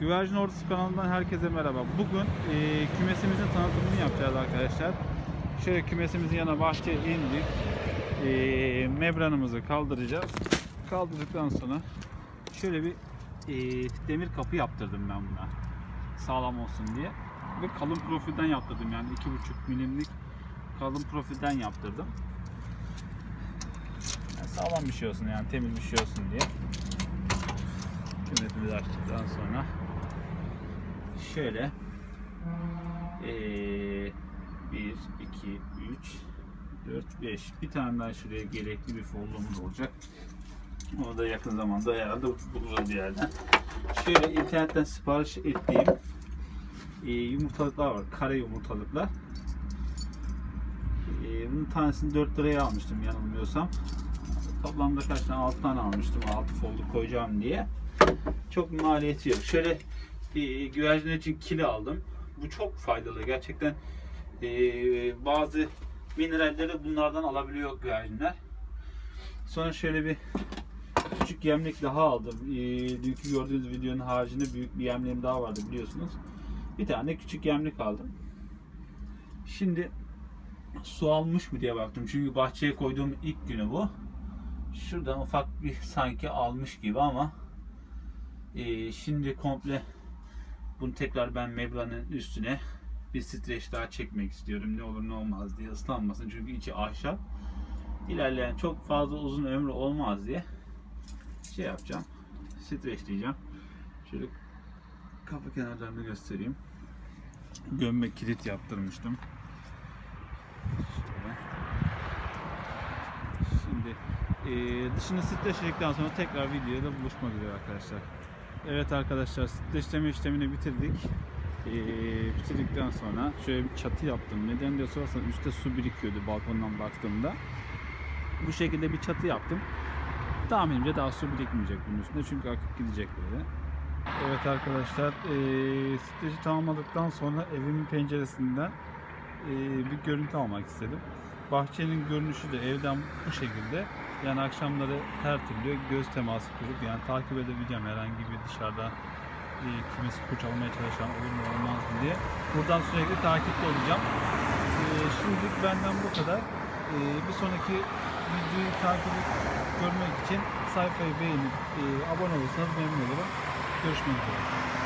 Güvercin Ordusu kanalından herkese merhaba. Bugün e, kümesimizin tanıtımını yapacağız arkadaşlar. Şöyle kümesimizin yana bahçeye indik. E, membranımızı kaldıracağız. Kaldırdıktan sonra şöyle bir e, demir kapı yaptırdım ben buna. Sağlam olsun diye. Ve kalın profilden yaptırdım yani 2,5 milimlik kalın profilden yaptırdım. Yani sağlam bir şey olsun yani temiz bir şey olsun diye. Kümesimizi açtıktan sonra şöyle eee 1, 2, 3, 4, 5 bir tane daha şuraya gerekli bir follow'umuz olacak. Onu da yakın zamanda herhalde buluruz bir yerden. Şöyle internetten sipariş ettiğim yumurtalıklar var. Kare yumurtalıklar. Bunun tanesini 4 liraya almıştım yanılmıyorsam. Toplamda kaç tane? 6 tane almıştım. 6 foldu koyacağım diye. Çok maliyeti yok. Şöyle e, güvercinler için kili aldım. Bu çok faydalı. Gerçekten e, bazı mineralleri bunlardan alabiliyor güvercinler. Sonra şöyle bir küçük yemlik daha aldım. E, dünkü gördüğünüz videonun haricinde büyük bir yemliğim daha vardı biliyorsunuz. Bir tane küçük yemlik aldım. Şimdi su almış mı diye baktım. Çünkü bahçeye koyduğum ilk günü bu. Şuradan ufak bir sanki almış gibi ama ee, şimdi komple bunu tekrar ben membranın üstüne bir streç daha çekmek istiyorum. Ne olur ne olmaz diye ıslanmasın çünkü içi ahşap. İlerleyen çok fazla uzun ömrü olmaz diye şey yapacağım. Streçleyeceğim. Şöyle kapı kenarlarını göstereyim. Gömme kilit yaptırmıştım. Şöyle. Şimdi ee, dışını streçledikten sonra tekrar videoda buluşmak üzere arkadaşlar. Evet arkadaşlar streçleme işlemini bitirdik. Ee, bitirdikten sonra şöyle bir çatı yaptım. Neden diye sorarsan üstte su birikiyordu balkondan baktığımda. Bu şekilde bir çatı yaptım. Tahminimce daha su birikmeyecek bunun üstünde çünkü akıp gidecek böyle. Evet arkadaşlar ee, streçi tamamladıktan sonra evimin penceresinden ee, bir görüntü almak istedim. Bahçenin görünüşü de evden bu şekilde. Yani akşamları her türlü göz teması kurup yani takip edebileceğim herhangi bir dışarıda e, kimisi kurcalamaya çalışan olur mu olmaz mı diye. Buradan sürekli takipte olacağım. E, şimdilik benden bu kadar. E, bir sonraki videoyu takip görmek için sayfayı beğenip e, abone olursanız memnun olurum. Görüşmek üzere.